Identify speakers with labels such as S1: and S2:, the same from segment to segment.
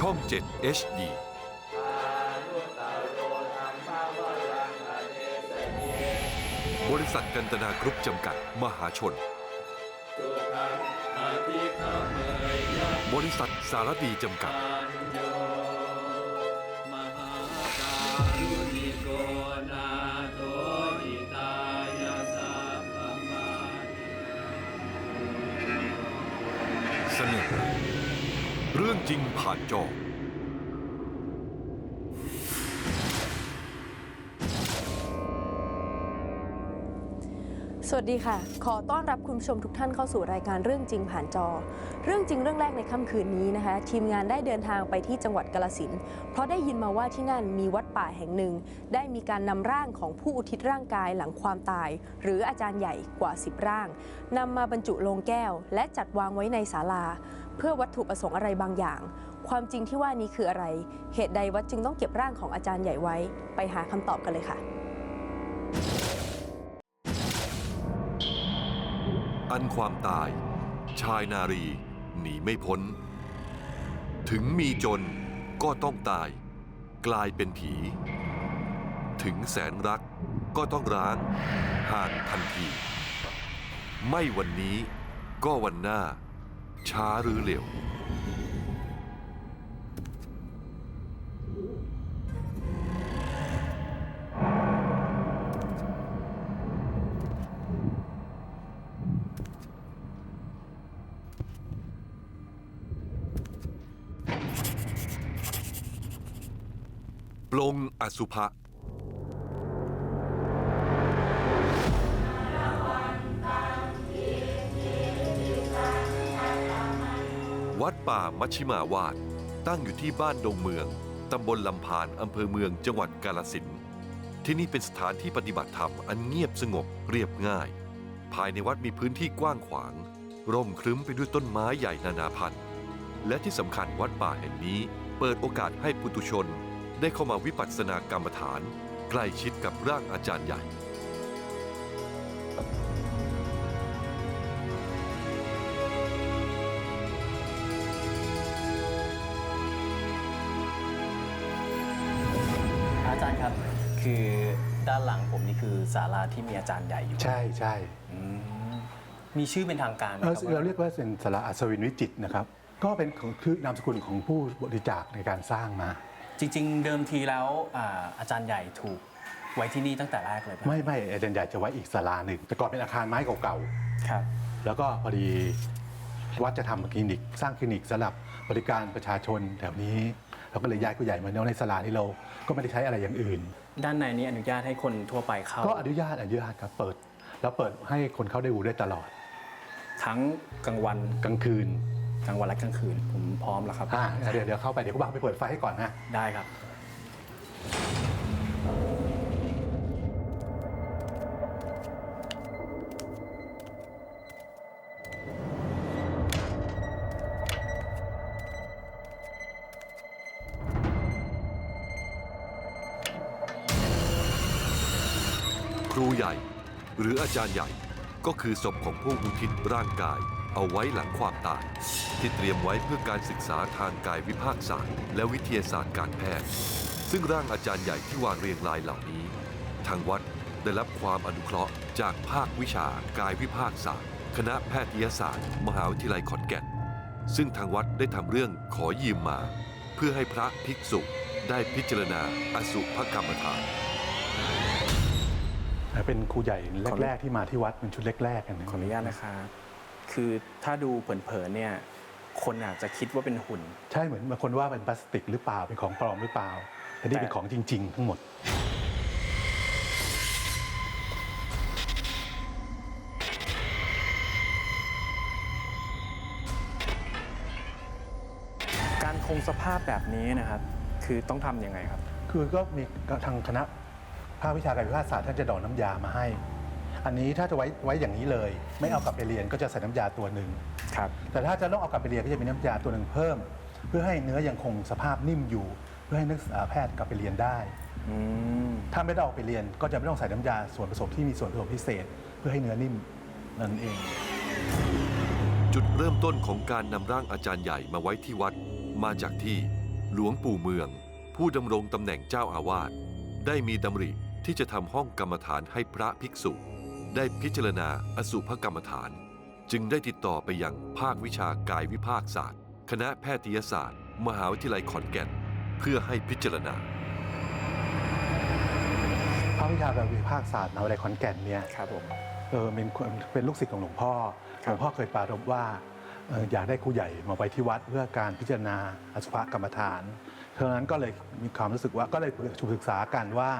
S1: ช่อง 7 HD บริษัทกันตนากรุ๊ปจำกัดมหาชน บริษัทสารดีจำกัด
S2: มหาการุณิโกนาโถอิตายาสัพพมา
S1: เสนอ เรื่องจริงผ่านจอ
S3: สวัสดีค่ะ ขอต้อนรับคุณผู้ชมทุกท่านเข้าสู่รายการเรื่องจริงผ่านจอ เรื่องจริงเรื่องแรกในค่ำคืนนี้นะคะ ทีมงานได้เดินทางไปที่จังหวัดกาลสินธุ์เพราะได้ยินมาว่าที่นั่นมีวัดป่าแห่งหนึ่ง ได้มีการนำร่างของผู้อุทิศร่างกายหลังความตาย หรืออาจารย์ใหญ่กว่า 10 ร่างนำมาบรรจุลงแก้ว และจัดวางไว้ในศาลา เพื่อวัตถุประสงค์อะไรบางอย่าง ความจริงที่ว่านี้คืออะไร เหตุใดวัดจึงต้องเก็บร่างของอาจารย์ใหญ่ไว้ ไปหาคำตอบกันเลยค่ะ
S1: อันความตาย ชายนารี หนีไม่พ้น ถึงมีจนก็ต้องตาย กลายเป็นผี ถึงแสนรักก็ต้องร้างห่างทันที ไม่วันนี้ก็วันหน้า ช้าหรือเร็ว ปลงอสุภะ วัดป่ามัชชิมาวาด ตั้งอยู่ที่บ้านดงเมือง ตำบลลำพานอำเภอเมืองจังหวัดกาลสินที่นี่เป็นสถานที่ปฏิบัติธรรมอันเงียบสงบเรียบง่าย ภายในวัดมีพื้นที่กว้างขวาง ร่มครึ้มไปด้วยต้นไม้ใหญ่นานาพันธุ์ และที่สำคัญวัดป่าแห่งนี้ เปิดโอกาสให้ปุถุชน ได้เข้ามาวิปัสสนากรรมฐาน ใกล้ชิดกับร่างอาจารย์ใหญ่
S4: ด้านหลังผมนี่คือศาลาที่มีอาจารย์ใหญ่อยู่
S5: ใช่ใช่
S4: อืมมีชื่อเป็นทางการไหม
S5: เอ่อ
S4: ครับ
S5: เราเรียกว่าเป็นสาระอัศวินวิจิตรนะครับ ก็เป็นของคือนามสกุลของผู้บริจาคในการสร้างมา
S4: จริง ๆ เดิมทีแล้วอ่าอาจารย์ใหญ่ถูกไว้ที่นี่ตั้งแต่แรกเลยปะ
S5: ไม่ไม่อาจารย์ใหญ่จะไว้อีกศาลาหนึ่งแต่ก่อนเป็นอาคารไม้เก่า
S4: ครับ
S5: ๆแล้วก็พอดีวัดจะทำคลินิก สร้างคลินิกสำหรับบริการประชาชนแถวนี้ เราก็เลยย้ายผู้ใหญ่มาในศาลาที่เราก็ไม่ได้ใช้อะไรอย่างอื่น
S4: ด้านในนี้อนุญาตให้คนทั่วไปเข้า
S5: ก็อนุญาตอนุญาตครับเปิด แล้วเปิดให้คนเข้าได้ดูได้ตลอด
S4: ทั้งกลางวัน
S5: กลางคืน
S4: กลางวันและกลางคืน ผมพร้อมแล้วครับ
S5: อ่าเดี๋ยวเดี๋ยวเข้าไปเดี๋ยวก็บังไปเปิดไฟให้ก่อนนะ
S4: ได้ครับ
S1: ใหญ่ หรืออาจารย์ใหญ่ก็คือศพของผู้อุทิศร่างกาย เอาไว้หลังความตาย ที่เตรียมไว้เพื่อการศึกษาทางกายวิภาคศาสตร์ และวิทยาศาสตร์การแพทย์ ซึ่งร่างอาจารย์ใหญ่ที่วางเรียงรายเหล่านี้ ทางวัดได้รับความอนุเคราะห์จากภาควิชากายวิภาคศาสตร์ คณะแพทยศาสตร์ มหาวิทยาลัยขอนแก่น ซึ่งทางวัดได้ทำเรื่องขอยืมมา เพื่อให้พระภิกษุได้พิจารณาอสุภกรรมฐาน
S5: เป็นครูใหญ่แรก ๆ ที่มาที่วัดเป็นชุดแรกๆกันนะ
S4: ขออนุญาตนะครับคือถ้าดูเผินๆเนี่ยคนอาจจะคิดว่าเป็นหุ่น
S5: ใช่เหมือนบางคนว่าเป็นพลาสติกหรือเปล่าเป็นของปลอมหรือเปล่าแต่นี่เป็นของจริง ๆ ทั้งหมด
S4: การคงสภาพแบบนี้นะครับ คือต้องทำยังไงครับ
S5: คือก็มีทางคณะ ภาควิชาการวิภาคศาสตร์ท่านจะดอกน้ำยามาให้ อันนี้ถ้าจะไว้ไว้อย่างนี้เลย ไม่เอากลับไปเรียนก็จะใส่น้ำยาตัวหนึ่ง
S4: ครับ
S5: แต่ถ้าจะต้องเอากลับไปเรียนก็จะมีน้ำยาตัวหนึ่งเพิ่ม เพื่อให้เนื้อยังคงสภาพนิ่มอยู่ เพื่อให้นักศึกษาแพทย์กลับไปเรียนได้
S4: อืม
S5: ถ้าไม่ได้เอาไปเรียนก็จะไม่ต้องใส่น้ำยาส่วนผสมที่มีส่วนผสมพิเศษ เพื่อให้เนื้อนิ่มนั่นเอง
S1: จุดเริ่มต้นของการนำร่างอาจารย์ใหญ่มาไว้ที่วัด มาจากที่หลวงปู่เมือง ผู้ดำรงตำแหน่งเจ้าอาวาสได้มีดำริ ที่จะทำห้องกรรมฐานให้พระภิกษุ ได้พิจารณาอสุภกรรมฐาน จึงได้ติดต่อไปยังภาควิชากายวิภาคศาสตร์ คณะแพทยศาสตร์ มหาวิทยาลัยขอนแก่น เพื่อให้พิจารณา
S5: ภาควิชาการวิภาคศาสตร์มหาวิทยาลัยขอนแก่นเนี่ย
S4: ครับผม
S5: เออเป็นคนเป็นลูกศิษย์ของหลวงพ่อ
S4: ค
S5: ห
S4: รับ
S5: ลวงพ่อเคยปรารภว่าเอ่ออยากได้ครูใหญ่มาไว้ที่วัดเพื่อการพิจารณาอสุภกรรมฐานเท่านั้นก็เลยมีความรู้สึกว่าก็เลยศึกษากันว่า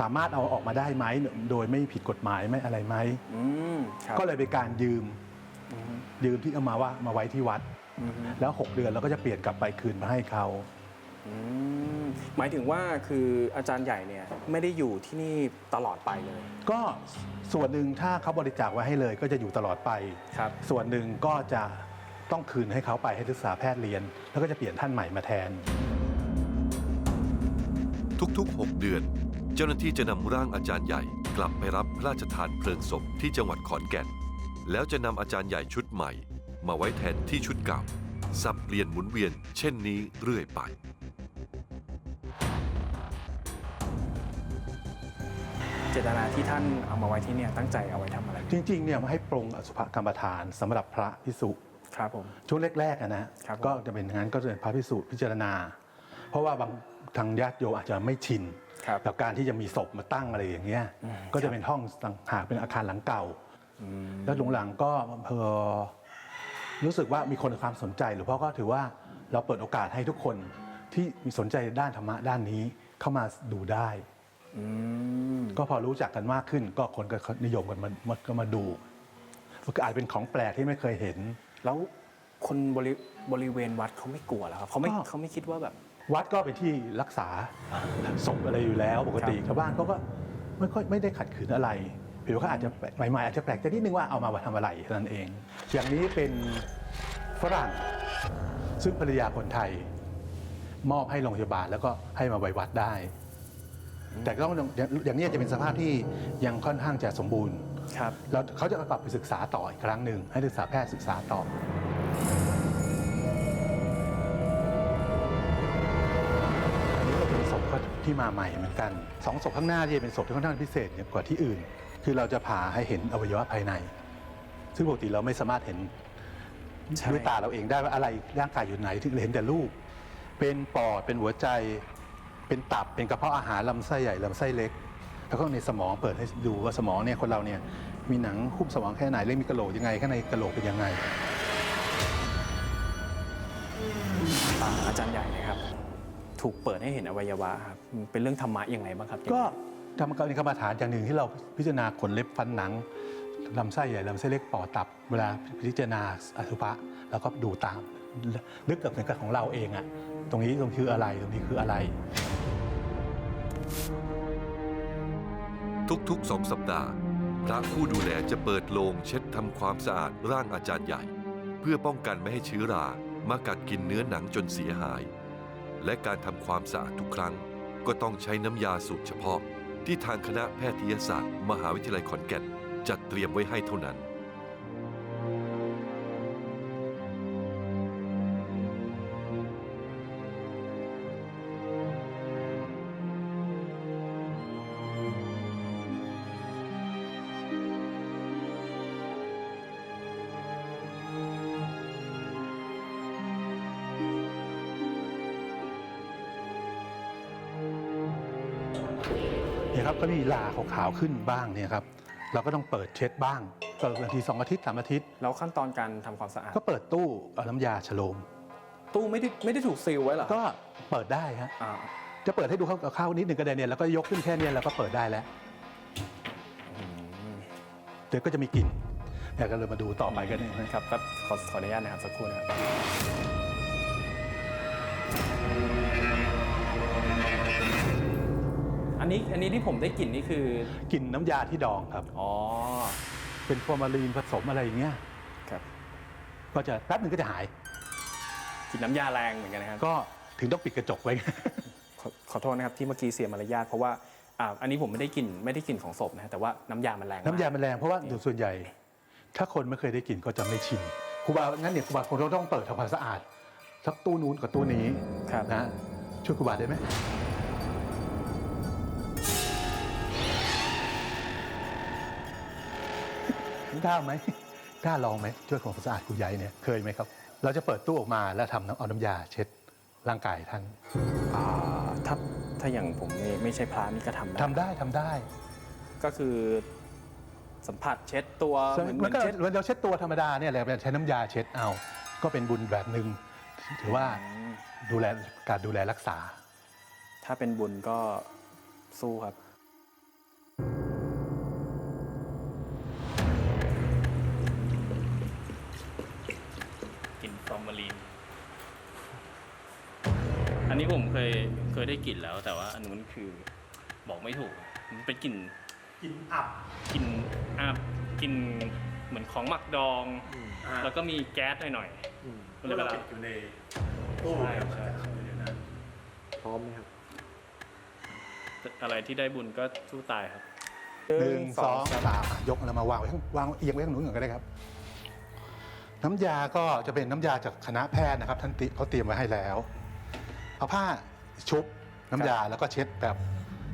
S5: สามารถเอาออกมาได้ไหมโดยไม่ผิดกฎหมายไม่อะไรไหม
S4: อืมครับ
S5: ก็เลยเป็นการยืม
S4: อืม
S5: ยืมที่เอามาว่ามาไว้ที่วัด
S4: อืม
S5: แล้ว 6 เดือนเราก็จะเปลี่ยนกลับไปคืนมาให้เขา
S4: อืมหมายถึงว่าคืออาจารย์ใหญ่เนี่ยไม่ได้อยู่ที่นี่ตลอดไปเลย
S5: ก็ส่วนหนึ่งถ้าเขาบริจาคไว้ให้เลย ก็จะอยู่ตลอดไป
S4: ครับ
S5: ส่วนหนึ่งก็จะต้องคืนให้เขาไปให้ศึกษาแพทย์เรียน แล้วก็จะเปลี่ยนท่านใหม่มาแทน
S1: ทุกๆ 6 เดือน เจ้าหน้าที่จะนำร่างอาจารย์ใหญ่กลับไปรับพระราชทานเพลิงศพที่จังหวัดขอนแก่น แล้วจะนำอาจารย์ใหญ่ชุดใหม่ มาไว้แทนที่ชุดเก่าสับเปลี่ยนหมุนเวียนเช่นนี้เรื่อยไป
S4: เจตนาที่ท่านเอามาไว้ที่เนี่ยตั้งใจเอาไว้ทำอะไร
S5: จริงๆเนี่ยมาให้ปรงอสุภกรรมฐานสำหรับพระพิสุ
S4: ครับผม
S5: ช่วงแรกๆอะนะครับ
S4: ผม
S5: ก็จะเป็นอย่างนั้นก็จะเป็นพระพิสุพิจารณา เพราะว่าบางทางญาติโยมอาจจะไม่ชิน
S4: ครับ
S5: กับการที่จะมีศพมาตั้งอะไรอย่างเงี้ย
S4: อืม
S5: ก็จะเป็นห้องต่างหากเป็นอาคารหลังเก่า
S4: อืม
S5: แล้วหลังๆก็เพอรู้สึกว่ามีคนให้ความสนใจหรือเพราะก็ถือว่าเราเปิดโอกาสให้ทุกคนที่มีสนใจด้านธรรมะด้านนี้เข้ามาดูได้
S4: อืม
S5: ก็พอรู้จักกันมากขึ้น ก็คนก็นิยมกันมามาก็มาดูก็อาจเป็นของแปลกที่ไม่เคยเห็น
S4: แล้วคนบริบริเวณวัดเขาไม่กลัวเหรอครับเขาไม่
S5: ก็
S4: เขาไม่คิดว่าแบบ
S5: วัดก็เป็นที่รักษาศพอะไรอยู่แล้วปกติ
S4: ครับ
S5: ชาวบ้านเขาก็ไม่ค่อยไม่ได้ขัดขืนอะไรหรือเขาอาจจะแปลกใหม่ๆอาจจะแปลกใจนิดนึงว่าเอามาทำอะไรเท่านั้นเอง อย่างนี้เป็นฝรั่งซึ่งภรรยาคนไทย มอบให้โรงพยาบาลแล้วก็ให้มาไว้วัดได้ แต่ก็ต้องอย่างอย่างนี้จะเป็นสภาพที่ยังค่อนข้างจะสมบูรณ์
S4: ครับ
S5: แล้วเขาจะกลับไปศึกษาต่ออีกครั้งหนึ่งให้ศึกษาแพทย์ศึกษาต่อ ที่มาใหม่เหมือนกันสองศพข้างหน้าที่จะเป็นศพที่ค่อนข้างพิเศษกว่าที่อื่น คือเราจะผ่าให้เห็นอวัยวะภายใน ซึ่งปกติเราไม่สามารถเห็น
S4: ใช่
S5: ด้วยตาเราเองได้ว่าอะไรร่างกายอยู่ไหนถึงเห็นแต่รูป เป็นปอดเป็นหัวใจเป็นตับเป็นกระเพาะอาหารลำไส้ใหญ่ลำไส้เล็ก แล้วก็ในสมองเปิดให้ดูว่าสมองเนี่ยคนเราเนี่ยมีหนังหุ้มสมองแค่ไหนเล่มีกระโหลกยังไงข้างในกระโหลกเป็นยังไง
S4: อ่าอาจารย์ใหญ่เนะครับ ถูกเปิดให้เห็นอวัยวะครับเป็นเรื่องธรรมะยังไงบ้างครับ
S5: ก็ทำกรรมกรรมฐานอย่างหนึ่งที่เราพิจารณาขนเล็บฟันหนังลำไส้ใหญ่ลำไส้เล็กปอดตับ เวลาพิจารณาอสุภะเราก็ดูตามลึกกับเหมือนกับของเราเองอะตรงนี้ตรงคืออะไรตรงนี้คืออะไร
S1: ทุกๆสองสัปดาห์ พระผู้ดูแลจะเปิดโลงเช็ดทำความสะอาดร่างอาจารย์ใหญ่ เพื่อป้องกันไม่ให้เชื้อรามากัดกินเนื้อหนังจนเสียหาย และการทำความสะอาดทุกครั้ง ก็ต้องใช้น้ำยาสูตรเฉพาะ ที่ทางคณะแพทยศาสตร์ มหาวิทยาลัยขอนแก่นจัดเตรียมไว้ให้เท่านั้น
S5: เนี่ยครับก็มีลาขาวๆขึ้นบ้างเนี่ยครับเราก็ต้องเปิดเช็ดบ้างก็บางทีสองอาทิตย์สามอาทิตย์
S4: แล้วขั้นตอนการทำความสะอาด
S5: ก็เปิดตู้เอาน้ำยาฉโลม
S4: ตู้ไม่ได้ไม่ได้ถูกซีลไว้เหรอ
S5: ก็เปิดได้ฮะ
S4: อ่า
S5: จะเปิดให้ดูเข้าๆนิดหนึ่งก็ได้เนี่ยแล้วก็ยกขึ้นแค่เนี้แล้วก็เปิดได้แล้ว
S4: อืม
S5: เดี๋ยวก็จะมีกลิ่นเดี๋ยวก็เลยมาดูต่อไปกันเนี่ย
S4: ครับแป๊บขอขออนุญาตนะครับสักครู่นะครับ อันนี้อันนี้ที่ผมได้กลิ่นนี่คือก
S5: ลิ่นน้ำยาที่ดองครับ
S4: อ๋อ
S5: เป็นฟอร์มาลีนผสมอะไรอย่างเงี้ย
S4: ครับ
S5: ก็จะแป๊บหนึ่งก็จะหาย
S4: กลิ่นน้ำยาแรงเหมือนกันนะครับ
S5: ก็ถึงต้องปิดกระจกไว้
S4: ขอขอโทษนะครับที่เมื่อกี้เสียมารยาทเพราะว่าอ่าอันนี้ผมไม่ได้กลิ่นไม่ได้กลิ่นของศพนะฮะแต่ว่าน้ำยามันแรงมก
S5: น้ำยามันแรงเพราะว่าโดยส่วนใหญ่ ถ้าคนไม่เคยได้กลิ่นก็จะไม่ชินครูบางั้นเนี่ยครูบาคงต้องเปิดทำความสะอาดสักตู้นู้นกับตู้นี้
S4: ครับ
S5: นะช่วยครูบาได้ไหม กล้าไหมกล้าลองไหมช่วยของความสะอาดครูใหญ่เนี่ยเคยไหมครับ เราจะเปิดตู้ออกมาแล้วทำน้ำเอาน้ำยาเช็ดร่างกายท่าน
S4: อ่าถ้าถ้าอย่างผมนี่ไม่ใช่พระนี่ก็ทำได้
S5: ทำได้ทำได้
S4: ก็คือสัมผัสเช็ดตัวเหมือนเห
S5: มั
S4: มื
S5: น
S4: อน
S5: ก็
S4: เช็ด
S5: เราเช็ดตัวธรรมดาเนี่ยแหละใช้น้ำยาเช็ดเอา ก็เป็นบุญแบบหนึ่งถือว่า
S4: อืม
S5: ดูแลการดูแลรักษา
S4: ถ้าเป็นบุญก็สู้ครับ
S6: นนี้ผมเคยเคยได้กลิ่นแล้ว แต่ว่าอันนู้นคือบอกไม่ถูก มันเป็นกลิ่น
S5: กินอับ
S6: กลิ่นอาบกลิ่นเหมือนของหมักดองแล้วก็มีแก๊สหน่อยๆก็เลยเวลา
S5: อยู่ใน
S6: ใช่ใช่
S4: พร้อมไหมครับ
S6: อะไรที่ได้บุญก็สู้ตายครับ
S5: หนึ่งสองสามอะยกแล้วมาวางไว้ข้างวางเอียงไว้ข้างนู้นก่อนก็ได้ครับ น้ำยาก็จะเป็นน้ำยาจากคณะแพทย์นะครับ ท่านติเขาเตรียมไว้ให้แล้ว เอาผ้าชุบน้ำยาแล้วก็เช็ดแบบ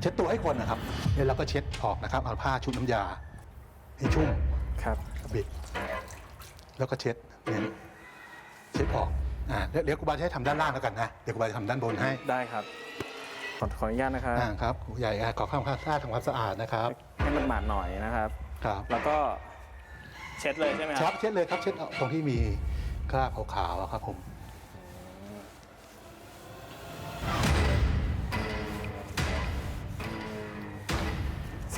S5: เช็ดตัวให้คนนะครับแล้วเราก็เช็ดออกนะครับเอาผ้าชุบน้ำยาให้ชุ่ม
S4: ครับ
S5: บิดแล้วก็เช็ดเนี่ยเช็ดออกอ่าเดี๋ยวเดี๋ยวครูบาจะให้ทำด้านล่างแล้วกันนะเดี๋ยวครูบาจะทำด้านบนให้
S4: ได้ครับ ขอขออนุญาตนะครับ
S5: อ่าครับครูใหญ่อะขอความสะอาดทำความสะอาดนะครับ
S4: ให้มันหมาดหน่อยนะครับ
S5: ครับ
S4: แล้วก็เช็ดเลยใช่ไหมค
S5: ครั
S4: รั
S5: บบเช็ดเลยครับเช็ดตรงที่มีคราบขาวๆอะครับผม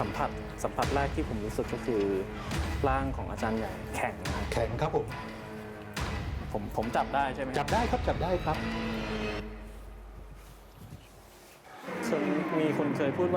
S4: สัมผัสสัมผัสแรกที่ผมรู้สึกก็คือร่างของอาจารย์ใหญ่แข็งนะครับ
S5: แข็งครับผม
S4: ผมผมจับได้ใช่ไหมค
S5: จั
S4: รับบ
S5: ได้ครับจับได้ครับ
S4: ส่วนมีคนเคยพูดว่า